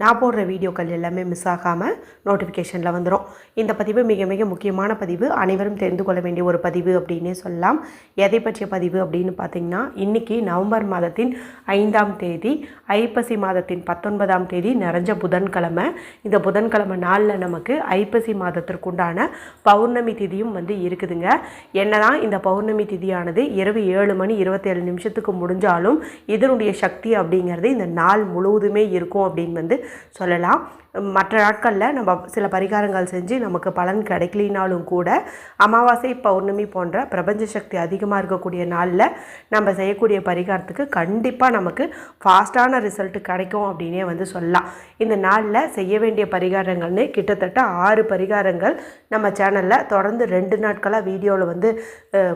நான் போடுற வீடியோக்கள் எல்லாமே மிஸ் ஆகாமல் நோட்டிஃபிகேஷனில் வந்துடும் இந்த பதிவு மிக மிக முக்கியமான பதிவு. அனைவரும் தெரிந்து கொள்ள வேண்டிய ஒரு பதிவு அப்படின்னே சொல்லலாம். எதை பற்றிய பதிவு அப்படின்னு பார்த்தீங்கன்னா இன்றைக்கி நவம்பர் மாதத்தின் ஐந்தாம் தேதி ஐப்பசி மாதத்தின் பத்தொன்பதாம் தேதி நிறைஞ்ச புதன்கிழமை. இந்த புதன்கிழமை நாளில் நமக்கு ஐப்பசி மாதத்திற்குண்டான பௌர்ணமி திதியும் வந்து இருக்குதுங்க. என்னதான் இந்த பௌர்ணமி திதியானது இரவு ஏழு மணி இருபத்தேழு நிமிஷத்துக்கு முடிஞ்சாலும் இதனுடைய சக்தி அப்படிங்கிறது இந்த நாள் முழுவதுமே இருக்கும் அப்படின்னு வந்து சொல்லலாம். மற்ற நாட்களில் நம்ம சில பரிகாரங்கள் செஞ்சு நமக்கு பலன் கிடைக்கலினாலும் கூட அமாவாசை பௌர்ணமி போன்ற பிரபஞ்ச சக்தி அதிகமாக இருக்கக்கூடிய நாளில் நம்ம செய்யக்கூடிய பரிகாரத்துக்கு கண்டிப்பாக நமக்கு ஃபாஸ்ட்டான ரிசல்ட் கிடைக்கும் அப்படின்னே வந்து சொல்லலாம். இந்த நாளில் செய்ய வேண்டிய பரிகாரங்கள்னு கிட்டத்தட்ட ஆறு பரிகாரங்கள் நம்ம சேனலில் தொடர்ந்து ரெண்டு நாட்களாக வீடியோவில் வந்து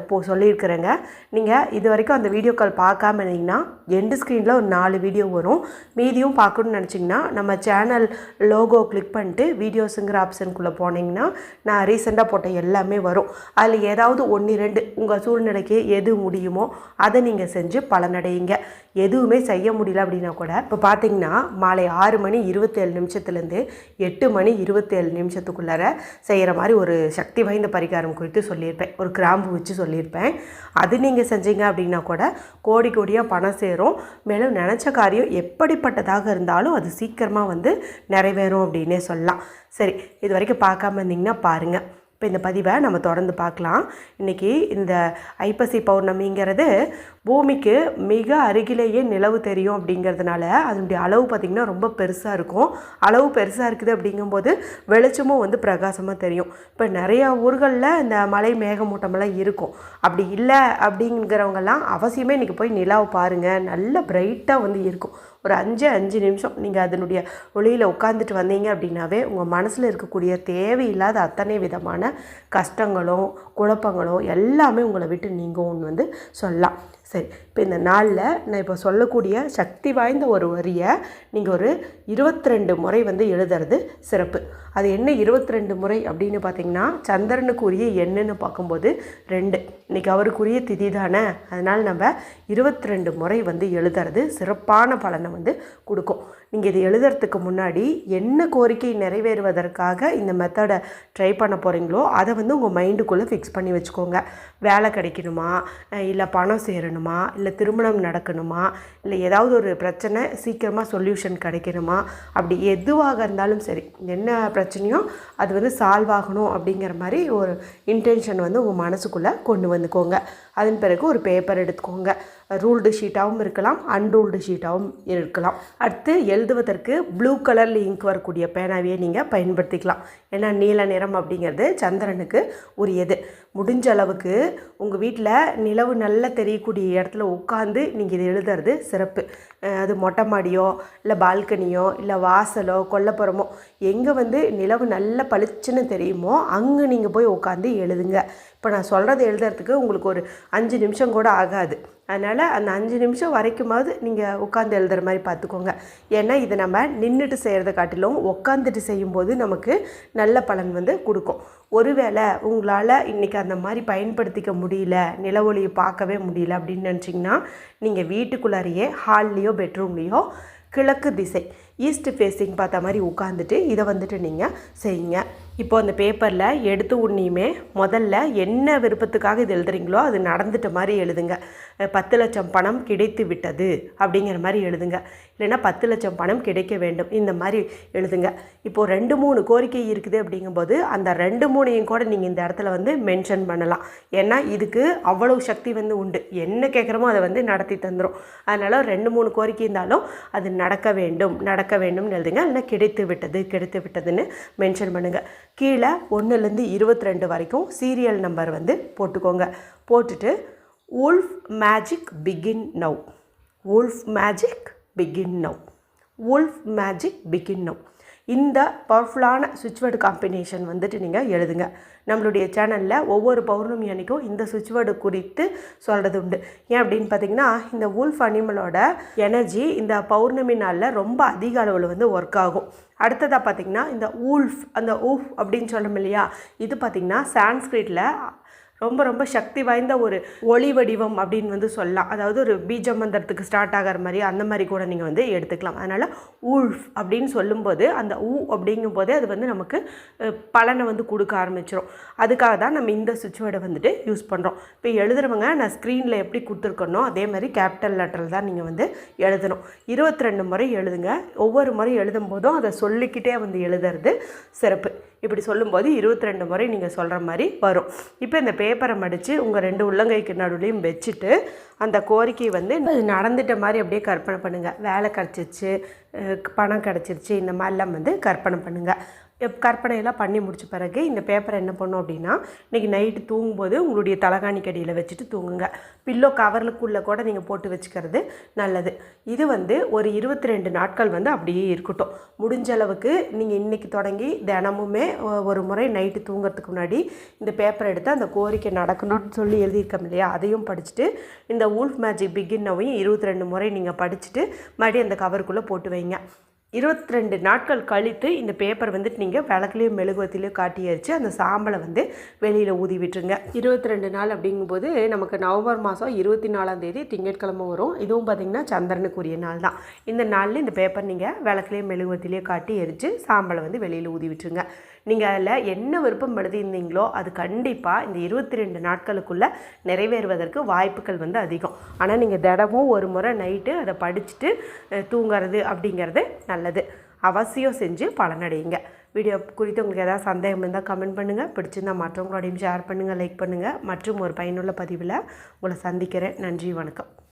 போ சொல்லியிருக்கிறேங்க. நீங்கள் இது வரைக்கும் அந்த வீடியோக்கள் பார்க்காம இருந்தீங்கன்னா எண்டு ஸ்க்ரீனில் ஒரு நாலு வீடியோ வரும். மீதியும் பார்க்கணும்னு நினச்சிங்கன்னா நம்ம சேனல் லோகோ கிளிக் பண்ணிட்டு வீடியோஸுங்கிற ஆப்ஷனுக்குள்ளே போனீங்கன்னா நான் ரீசெண்டாக போட்ட எல்லாமே வரும். அதில் ஏதாவது ஒன்று ரெண்டு உங்கள் சூழ்நிலைக்கு எது முடியுமோ அதை நீங்கள் செஞ்சு பலனடையுங்க. எதுவுமே செய்ய முடியல அப்படின்னா கூட இப்போ பார்த்தீங்கன்னா மாலை ஆறு மணி இருபத்தேழு நிமிஷத்துலேருந்து எட்டு மணி இருபத்தேழு நிமிஷத்துக்குள்ளார செய்கிற மாதிரி ஒரு சக்தி வாய்ந்த பரிகாரம் குறித்து சொல்லியிருப்பேன். ஒரு கிராம்பு வச்சு சொல்லியிருப்பேன். அது நீங்கள் செஞ்சீங்க அப்படின்னா கூட கோடி கோடியாக பணம் சேரும். மேலும் நினச்ச காரியம் எப்படிப்பட்டதாக இருந்தாலும் அது சீக்கிரமாக வந்து நிறைவே நிறைவேறும் அப்படின்னே சொல்லலாம். சரி இது வரைக்கும் பார்க்காம இருந்தீங்கன்னா பாருங்கள் இப்போ இந்த பதிவை நம்ம தொடர்ந்து பார்க்கலாம். இன்றைக்கி இந்த ஐப்பசி பௌர்ணமிங்கிறது பூமிக்கு மிக அருகிலேயே நிலவு தெரியும் அப்படிங்கிறதுனால அதனுடைய அளவு பார்த்திங்கன்னா ரொம்ப பெருசாக இருக்கும். அளவு பெருசாக இருக்குது அப்படிங்கும்போது வெளிச்சமும் வந்து பிரகாசமாக தெரியும். இப்போ நிறையா ஊர்களில் இந்த மலை மேகமூட்டமெல்லாம் இருக்கும். அப்படி இல்லை அப்படிங்கிறவங்கெல்லாம் அவசியமே இன்றைக்கி போய் நிலாவை பாருங்கள் நல்ல பிரைட்டாக வந்து இருக்கும். ஒரு அஞ்சு அஞ்சு நிமிஷம் நீங்கள் அதனுடைய ஒளியில் உட்காந்துட்டு வந்தீங்க அப்படின்னாவே உங்கள் மனசில் இருக்கக்கூடிய தேவையில்லாத அத்தனை விதமான கஷ்டங்களும் குழப்பங்களும் எல்லாமே உங்களை விட்டு நீங்கும்னு வந்து சொல்லலாம். சரி. இப்போ இந்த நாளில் நான் இப்போ சொல்லக்கூடிய சக்தி வாய்ந்த ஒரு வரியை நீங்கள் ஒரு இருபத்தி ரெண்டு முறை வந்து எழுதுறது சிறப்பு. அது என்ன இருபத்தி ரெண்டு முறை அப்படின்னு பார்த்தீங்கன்னா சந்திரனுக்குரிய என்னன்னு பார்க்கும்போது ரெண்டு. இன்றைக்கி அவருக்குரிய திதி தானே? அதனால் நம்ம இருபத்தி ரெண்டு முறை வந்து எழுதுறது சிறப்பான பலனை வந்து கொடுக்கும். நீங்கள் இது எழுதுறதுக்கு முன்னாடி என்ன கோரிக்கை நிறைவேறுவதற்காக இந்த மெத்தடை ட்ரை பண்ண போகிறீங்களோ அதை வந்து உங்கள் மைண்டுக்குள்ளே ஃபிக்ஸ் பண்ணி வச்சுக்கோங்க. வேலை கிடைக்கணுமா? இல்லை பணம் சேரணுமா? இல்லை திருமணம் நடக்கணுமா? இல்லை ஏதாவது ஒரு பிரச்சனை சீக்கிரமாக சொல்யூஷன் கிடைக்கணுமா? அப்படி எதுவாக இருந்தாலும் சரி என்ன பிரச்சனை பிரச்சனையும் அது வந்து சால்வ் ஆகணும் அப்படிங்கிற மாதிரி ஒரு இன்டென்ஷன் வந்து உங்கள் மனசுக்குள்ளே கொண்டு வந்துக்கோங்க. அதன் பிறகு ஒரு பேப்பர் எடுத்துக்கோங்க. ரூல்டு ஷீட்டாகவும் இருக்கலாம் அன்ரூல்டு ஷீட்டாகவும் இருக்கலாம். அடுத்து எழுதுவதற்கு ப்ளூ கலரில் இங்க் வரக்கூடிய பேனாவையே நீங்கள் பயன்படுத்திக்கலாம். ஏன்னா நீல நிறம் அப்படிங்கிறது சந்திரனுக்கு உரியது. முடிஞ்ச அளவுக்கு உங்கள் வீட்டில் நிலவு நல்லா தெரியக்கூடிய இடத்துல உட்காந்து நீங்கள் இது எழுதுறது சிறப்பு. அது மொட்டை மாடியோ இல்லை பால்கனியோ இல்லை வாசலோ கொல்லப்புறமோ எங்கே வந்து நிலவு நல்லா பளிச்சுன்னு தெரியுமோ அங்கே நீங்கள் போய் உட்காந்து எழுதுங்க. இப்போ நான் சொல்கிறது எழுதுறதுக்கு உங்களுக்கு ஒரு அஞ்சு நிமிஷம் கூட ஆகாது. அதனால் அந்த அஞ்சு நிமிஷம் வரைக்குமாவது நீங்கள் உட்காந்து எழுதுகிற மாதிரி பார்த்துக்கோங்க. ஏன்னா இது நம்ம நின்றுட்டு செய்கிறத காட்டிலும் உட்காந்துட்டு செய்யும்போது நமக்கு நல்ல பலன் வந்து கொடுக்கும். ஒருவேளை உங்களால் இன்றைக்கி அந்த மாதிரி பயன்படுத்திக்க முடியல நிலவொளியை பார்க்கவே முடியல அப்படின்னு நினச்சிங்கன்னா நீங்கள் வீட்டுக்குள்ளாரையே ஹால்லேயோ பெட்ரூம்லேயோ கிழக்கு திசை ஈஸ்ட் ஃபேஸிங் பார்த்த மாதிரி உட்காந்துட்டு இதை வந்துட்டு நீங்கள் செய்யுங்க. இப்போ அந்த பேப்பரில் எடுத்து உடனேயுமே முதல்ல என்ன விருப்பத்துக்காக இது எழுதுறீங்களோ அது நடந்துட்ட மாதிரி எழுதுங்க. பத்து லட்சம் பணம் கிடைத்து விட்டது அப்படிங்கிற மாதிரி எழுதுங்க. இல்லைன்னா பத்து லட்சம் பணம் கிடைக்க வேண்டும். இந்த மாதிரி எழுதுங்க. இப்போது ரெண்டு மூணு கோரிக்கை இருக்குது அப்படிங்கும்போது அந்த ரெண்டு மூணையும் கூட நீங்கள் இந்த இடத்துல வந்து மென்ஷன் பண்ணலாம். ஏன்னா இதுக்கு அவ்வளவு சக்தி வந்து உண்டு. என்ன கேட்குறோமோ அதை வந்து நடத்தி தந்துடும் அதனால் ரெண்டு மூணு கோரிக்கை இருந்தாலும் அது நடக்க வேண்டும். நடக்க வேண்டும்னு எழுதுங்க. இல்லைன்னா கிடைத்து விட்டது கிடைத்து விட்டதுன்னு மென்ஷன் பண்ணுங்கள் கீழே ஒன்றுலேருந்து இருபத்தி ரெண்டு வரைக்கும் சீரியல் நம்பர் வந்து போட்டுக்கோங்க. போட்டுட்டு wolf magic begin now wolf magic begin now wolf magic begin now இந்த பவர்ஃபுல்லான சுவிட்ச் வேர்டு காம்பினேஷன் வந்துட்டு நீங்கள் எழுதுங்க. நம்மளுடைய சேனலில் ஒவ்வொரு பௌர்ணமி அன்னைக்கும் இந்த சுவிட்ச் வேர்டு குறித்து சொல்கிறது உண்டு. ஏன் அப்படின்னு பார்த்தீங்கன்னா இந்த வூல்ஃப் அனிமலோட எனர்ஜி இந்த பௌர்ணமி நாளில் ரொம்ப அதிக அளவில் வந்து ஒர்க் ஆகும். அடுத்ததாக பார்த்திங்கன்னா இந்த ஊல்ஃப் அந்த ஊஃப் அப்படின்னு சொல்லணும் இல்லையா? இது பார்த்திங்கன்னா சான்ஸ்கிரிட்டில் ரொம்ப ரொம்ப சக்தி வாய்ந்த ஒரு ஒளி வடிவம் அப்படின்னு வந்து சொல்லலாம். அதாவது ஒரு பீஜ மந்திரத்துக்கு ஸ்டார்ட் ஆகிற மாதிரி அந்த மாதிரி கூட நீங்கள் வந்து எடுத்துக்கலாம். அதனால் ஊழ்ஃப் அப்படின்னு சொல்லும்போது அந்த ஊ அப்படிங்கும் போதே அது வந்து நமக்கு பலனை வந்து கொடுக்க ஆரம்பிச்சிடும் அதுக்காக தான் நம்ம இந்த சுவிட்ச் வேர்டை வந்துட்டு யூஸ் பண்ணுறோம் இப்போ எழுதுறவங்க நான் ஸ்க்ரீனில் எப்படி கொடுத்துருக்கனோ அதே மாதிரி கேபிட்டல் லெட்டரில் தான் நீங்கள் வந்து எழுதணும். இருபத்தி ரெண்டு முறை எழுதுங்க. ஒவ்வொரு முறை எழுதும் போதும் அதை சொல்லிக்கிட்டே வந்து எழுதுறது சிறப்பு. இப்படி சொல்லும்போது இருபத்தி ரெண்டு முறை நீங்கள் சொல்கிற மாதிரி வரும். இப்போ இந்த பேப்பரை மடித்து உங்கள் ரெண்டு உள்ளங்கைக்கு நடுவுலையும் வச்சுட்டு அந்த கோரிக்கை வந்து அது நடந்துட்ட மாதிரி அப்படியே கற்பனை பண்ணுங்கள் வேலை கிடச்சிருச்சு பணம் கிடச்சிருச்சு இந்த மாதிரிலாம் வந்து கற்பனை பண்ணுங்கள் கற்பனையெல்லாம் பண்ணி முடிச்ச பிறகு இந்த பேப்பரை என்ன பண்ணும் அப்படின்னா இன்றைக்கி நைட்டு தூங்கும்போது உங்களுடைய தலகாணி கடியில் வச்சுட்டு தூங்குங்க. பில்லோ கவர்களுக்குள்ளே கூட நீங்கள் போட்டு வச்சுக்கிறது நல்லது. இது வந்து ஒரு இருபத்தி ரெண்டு நாட்கள் வந்து அப்படியே இருக்கட்டும். முடிஞ்ச அளவுக்கு நீங்கள் இன்றைக்கி தொடங்கி தினமுமே ஒரு முறை நைட்டு தூங்குறதுக்கு முன்னாடி இந்த பேப்பரை எடுத்து அந்த கோரிக்கை நடக்கணும்னு சொல்லி எழுதியிருக்கோம் இல்லையா? அதையும் படிச்சுட்டு இந்த வூல்ஃப் மேஜிக் பிகின்னவையும் இருபத்தி ரெண்டு முறை நீங்கள் படிச்சுட்டு மறுபடியும் அந்த கவருக்குள்ளே போட்டு வைங்க. இருபத்தி ரெண்டு நாட்கள் கழித்து இந்த பேப்பர் வந்துட்டு நீங்கள் விளக்குலேயும் மெழுகுவத்திலையும் காட்டி எரித்து அந்த சாம்பலை வந்து வெளியில் ஊதி விட்டுருங்க. இருபத்தி ரெண்டு நாள் அப்படிங்கும்போது நமக்கு நவம்பர் மாதம் இருபத்தி நாலாம் தேதி திங்கட்கிழமை வரும். இதுவும் பார்த்திங்கன்னா சந்திரனுக்குரிய நாள் தான். இந்த நாளில் இந்த பேப்பர் நீங்கள் விளக்குலேயும் மெழுகுவத்திலையும் காட்டி எரித்து சாம்பலை வந்து வெளியில் ஊதி விட்டுருங்க. நீங்கள் அதில் என்ன விருப்பம் எழுதியிருந்தீங்களோ அது கண்டிப்பாக இந்த இருபத்தி ரெண்டு நாட்களுக்குள்ளே நிறைவேறுவதற்கு வாய்ப்புகள் வந்து அதிகம். ஆனால் நீங்கள் தினமும் ஒரு முறை நைட்டு அதை படிச்சுட்டு தூங்கிறது தூங்குறது நல்லா நல்லது. அவசியம் செஞ்சு பலனடையுங்க. வீடியோ குறித்து உங்களுக்கு ஏதாவது சந்தேகம் இருந்தால் கமெண்ட் பண்ணுங்கள் பிடிச்சிருந்தா மற்றவங்களோடையும் ஷேர் பண்ணுங்கள் லைக் பண்ணுங்கள் மற்றும் ஒரு பயனுள்ள பதிவில் உங்களை சந்திக்கிறேன். நன்றி வணக்கம்.